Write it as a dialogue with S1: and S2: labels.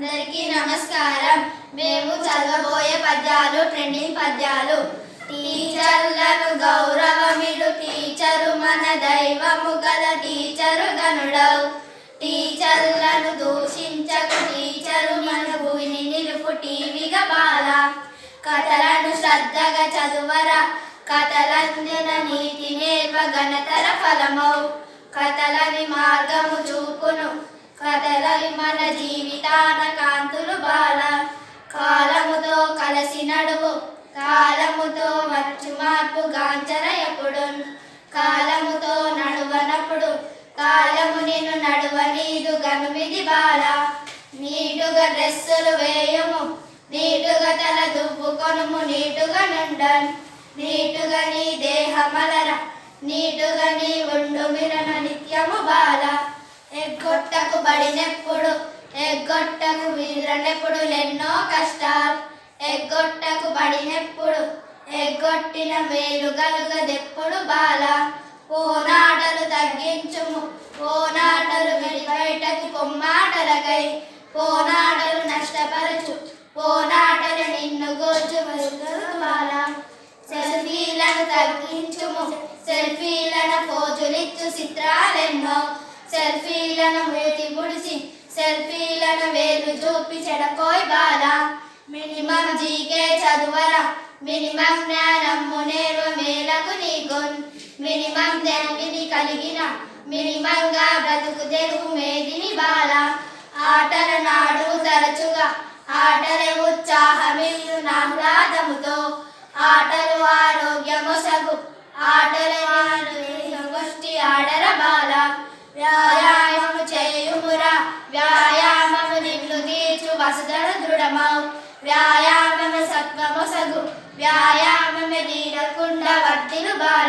S1: అందరికీ నమస్కారం. మేము చదవబోయే పద్యాలు ట్రెండింగ్ పద్యాలు. టీచర్లను గౌరవమిడు టీచరు మన దైవము గల టీచరు గనుడవు టీచర్లను దూషించకు టీచరు మన భూమిని నిలుపు టీవీగా బాల. కథలను శ్రద్ధగా చదువరా. కథలందిన నీతి నేర్వ గణతర ఫలమౌ కథలని మార్గము చూపును. ఇది బాల నీటుగా డ్రెస్సులు వేయము. నీటుగా తల దువ్వుకొనుము. నీటుగా నుండన్. నీటుగా నీ దేహమలర. నీటుగా నీ ఉండు మిరన నిత్యము బాల. ఎగ్గొట్టకు బడినెప్పుడు ఎగ్గొట్టకు వీరనెప్పుడు ఎన్నో కష్టాలు. ఎగ్గొట్టకు బడినెప్పుడు ఎగ్గొట్టిన మేలు గలుగదెప్పుడు బాల. ఓనాడలు తగ్గించుము. పోనాటలు విడి కొమ్మాటలకై. పోనాటలు నష్టపరచు పోనాటలు నిన్ను గోచు బాల సెల్ఫీలను తగ్గించుము సెల్ఫీలను పోజులిచ్చు చిత్రాలెన్నో. సెల్ఫీలను వేటి ముడిసి సెల్ఫీలను వేలు చూపి చెడకోయ్ బాల. మినిమం జీకే చదువరా మినిమం జ్ఞానం నేర్వ మేలకు నీగొన్ మినిమం తెలివిని కలిగిన మినిమంగా బ్రతుకు తెరువు మేదిని బాల. ఆటల నాడు తరచుగా ఆటల ఉత్సాహమిల్లు నాహ్లాదముతో. ఆటలు ఆరోగ్యమొసగు ఆటలు గోష్ఠి ఆడర బాల. వ్యాయామము చేయుమురా. వ్యాయామము నిన్ను తీర్చు వసుధను దృఢమౌ. వ్యాయామము సత్వమొసగు వ్యాయామము నీడకుండా వర్తిలు బాల.